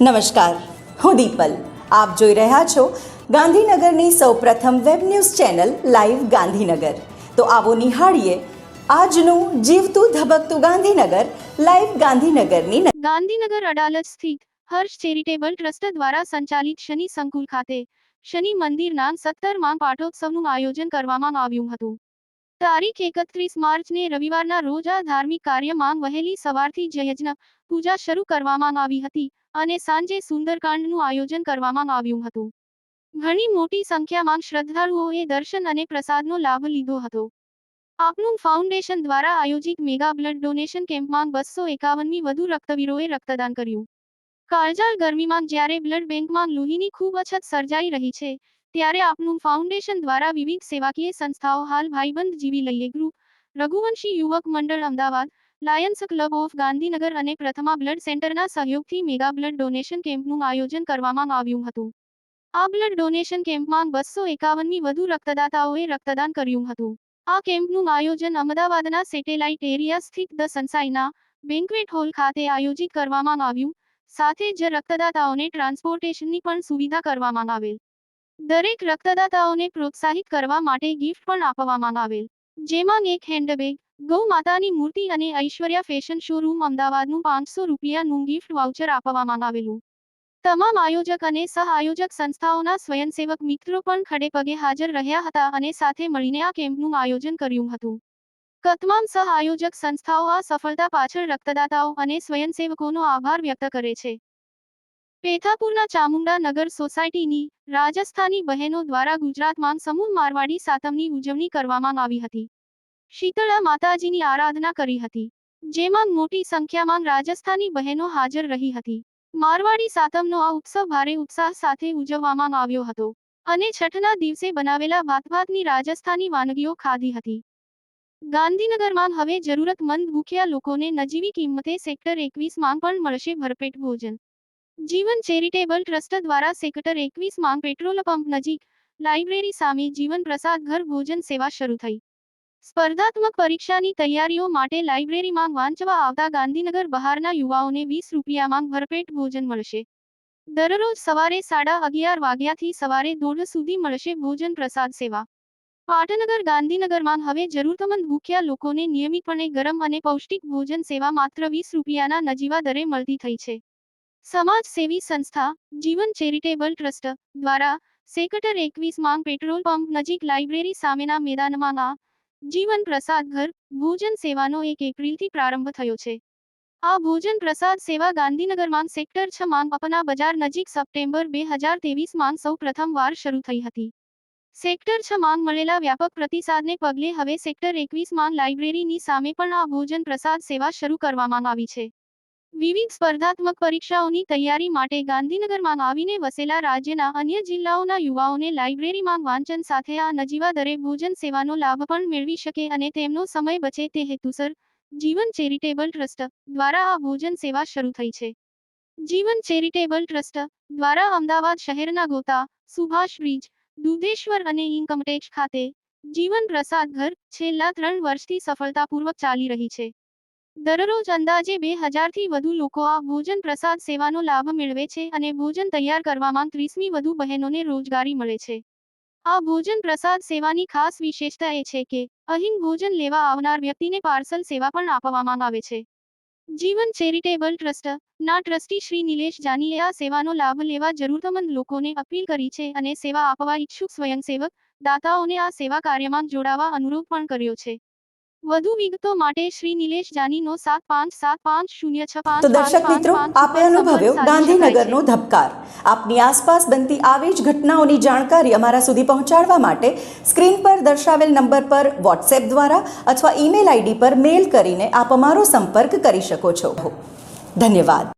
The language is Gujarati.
નમસ્કાર. હું દીપલ. આપ જોઈ રહ્યા છો ગાંધીનગરની સૌપ્રથમ web news channel live Gandhinagar. તો આવો નિહાળીએ આજનું જીવતું ધબકતું ગાંધીનગર લાઈવ ગાંધીનગરની ગાંધીનગર અડાલજ સ્થિત હર્ષ ચેરિટેબલ ટ્રસ્ટ દ્વારા સંચાલિત શનિ સંકુલ ખાતે શનિ મંદિરના સત્તરમાં પાઠોત્સવનું આયોજન કરવામાં આવ્યું હતું. તારીખ એકત્રીસ માર્ચને રવિવારના રોજ આ ધાર્મિક કાર્યમાં વહેલી સવારથી જ યજ્ઞ પૂજા શરૂ કરવામાં આવી હતી. અને સાંજે સુંદરકાંડનું આયોજન કરવામાં આવ્યું હતું. ઘણી મોટી સંખ્યામાં શ્રદ્ધાળુઓએ દર્શન અને પ્રસાદનો લાભ લીધો હતો. આપનું ફાઉન્ડેશન દ્વારા આયોજિત મેગા બ્લડ ડોનેશન કેમ્પમાં બસો એકાવનમી વધુ રક્તવીરોએ રક્તદાન કર્યું. કાળજાળ ગરમીમાં જ્યારે બ્લડ બેંકમાં લોહીની ખૂબ અછત સર્જાઈ રહી છે, ત્યારે આપનું ફાઉન્ડેશન દ્વારા વિવિધ સેવાકીય સંસ્થાઓ હાલ ભાઈબંધ જીવી લઈએ. ગ્રુપ, રઘુવંશી યુવક મંડળ Ahmedabad lions club of Gandhinagar અને પ્રથમા બ્લડ સેન્ટરના સહયોગથી મેગા બ્લડ ડોનેશન કેમ્પનું આયોજન કરવામાં આવ્યું હતું. આ બ્લડ ડોનેશન કેમ્પમાં બસો એકાવનની વધુ રક્તદાતાઓએ રક્તદાન કર્યું હતું. આ કેમ્પનું આયોજન અમદાવાદના સેટેલાઇટ એરિયા સ્થિત ધ સનસાઈના બેન્ક્વેટ હોલ ખાતે આયોજિત કરવામાં આવ્યું, સાથે જ રક્તદાતાઓને ટ્રાન્સપોર્ટેશનની પણ સુવિધા કરવામાં આવેલ. દરેક રક્તદાતાઓને પ્રોત્સાહિત કરવા માટે ગિફ્ટ પણ આપવામાં આવેલ. જેમાં એક હેન્ડબેગ ગૌ માતાની મૂર્તિ અને ઐશ્વર્યા ફેશન શોરૂમ અમદાવાદનું પાંચસો રૂપિયાનું ગિફ્ટ વાઉચર આપવામાં આવેલું. તમામ આયોજક અને સહ આયોજક સંસ્થાઓના સ્વયંસેવક મિત્રો પણ ખડે પગે હાજર રહ્યા હતા અને સાથે મળીને આ કેમ્પનું આયોજન કર્યું હતું. કતમામ સહ આયોજક સંસ્થાઓ આ સફળતા પાછળ રક્તદાતાઓ અને સ્વયંસેવકોનો આભાર વ્યક્ત કરે છે. પેથાપુરના ચામુંડા નગર સોસાયટીની રાજસ્થાની બહેનો દ્વારા ગુજરાતમાં સમૂહ મારવાડી સાતમની ઉજવણી કરવામાં આવી હતી. શીતળા માતાજીની આરાધના કરી હતી, જેમાં મોટી સંખ્યામાં રાજસ્થાની બહેનો હાજર રહી હતી. મારવાડી સાતમનો આ ઉત્સવ ભારે ઉત્સાહ સાથે ઉજવવામાં આવ્યો હતો અને છઠના દિવસે બનાવેલા ભાતભાતની રાજસ્થાની વાનગીઓ ખાધી હતી. ગાંધીનગરમાં હવે જરૂરતમંદ ભૂખ્યા લોકોને નજીવી કિંમતે સેક્ટર એકવીસમાં પણ મળશે ભરપેટ ભોજન. જીવન ચેરિટેબલ ટ્રસ્ટ દ્વારા સેક્ટર એકવીસમાં પેટ્રોલ પંપ નજીક લાઇબ્રેરી સામે જીવન પ્રસાદ ઘર ભોજન સેવા શરૂ થઈ. સ્પર્ધાત્મક પરીક્ષાની તૈયારીઓ માટે લાઇબ્રેરીમાં વાંચવા આવતા ગાંધીનગર બહારના યુવાઓને વીસ રૂપિયામાં ભરપેટ ભોજન મળશે. દરરોજ સવારે સાડા અગિયાર વાગ્યાથી સવારે દોઢ સુધી મળશે ભોજન પ્રસાદ સેવા. પાટનગર ગાંધીનગરમાં હવે જરૂરતમંદ ભૂખ્યા લોકોને નિયમિતપણે ગરમ અને પૌષ્ટિક ભોજન સેવા માત્ર વીસ રૂપિયાના નજીવા દરે મળતી થઈ છે. સમાજ સેવી સંસ્થા, જીવન ચેરિટેબલ ટ્રસ્ટ દ્વારા સેક્ટર એકવીસમાં પેટ્રોલ પંપ નજીક લાઇબ્રેરી સામેના મેદાનમાં આ જીવન પ્રસાદ ઘર, ભોજન સેવાનો એક એપ્રિલથી પ્રારંભ થયો છે. આ ભોજન પ્રસાદ સેવા ગાંધીનગરમાં સેક્ટર છ માંગ અપના બજાર નજીક સપ્ટેમ્બર બે હજાર ત્રેવીસ માંગ સૌ પ્રથમ વાર શરૂ થઈ હતી. સેક્ટર છ માંગ મળેલા વ્યાપક પ્રતિસાદને પગલે હવે સેક્ટર એકવીસ માંગ લાઇબ્રેરીની સામે પણ આ ભોજન પ્રસાદ સેવા શરૂ કરવામાં આવી છે. વિવિધ સ્પર્ધાત્મક પરીક્ષાઓની તૈયારી માટે ગાંધીનગરમાં આવીને વસેલા રાજ્યના અન્ય જિલ્લાઓના યુવાઓને લાઇબ્રેરીમાં વાંચન સાથે આ નજીવા દરે ભોજન સેવાનો લાભ પણ મેળવી શકે અને તેમનો સમય બચે તે હેતુસર જીવન ચેરિટેબલ ટ્રસ્ટ દ્વારા આ ભોજન સેવા શરૂ થઈ છે. જીવન ચેરિટેબલ ટ્રસ્ટ દ્વારા અમદાવાદ શહેરના ગોતા, સુભાષ બ્રિજ, દુધેશ્વર અને ઇન્કમટેક્સ ખાતે જીવન પ્રસાદ ઘર છેલ્લા ત્રણ વર્ષથી સફળતાપૂર્વક ચાલી રહી છે. દરરોજ અંદાજે બે હજારથી વધુ લોકો આ ભોજન પ્રસાદ સેવાનો લાભ મેળવે છે અને ભોજન તૈયાર કરવામાં ત્રીસમી વધુ બહેનોને રોજગારી મળે છે. આ ભોજન પ્રસાદ સેવાની ખાસ વિશેષતા એ છે કે, અહીં ભોજન લેવા આવનાર વ્યક્તિને પાર્સલ સેવા પણ આપવામાં આવે છે. જીવન ચેરિટેબલ ટ્રસ્ટ, ના ટ્રસ્ટી શ્રી નિલેશ જાનીએ આ સેવાનો લાભ લેવા જરૂરતમંદ લોકોને અપીલ કરી છે અને સેવા આપવા ઈચ્છુક સ્વયંસેવક, દાતાઓને આ સેવા કાર્યમાં જોડાવા અનુરોધ પણ કર્યો છે. વધુ વિગતો માટે શ્રી નિલેશ જાનીનો સાત પાંચ સાત પાંચ શૂન્ય છ પાંચ તો દર્શક મિત્રો આપે અનુભવ્યો ગાંધીનગરનો ધબકાર. આપની આસપાસ બનતી આવી જ ઘટનાઓની જાણકારી અમારા સુધી પહોંચાડવા માટે સ્ક્રીન પર દર્શાવેલ નંબર પર વોટ્સએપ દ્વારા અથવા ઈમેલ આઈડી પર મેલ કરીને આપ અમારો સંપર્ક કરી શકો છો. ધન્યવાદ.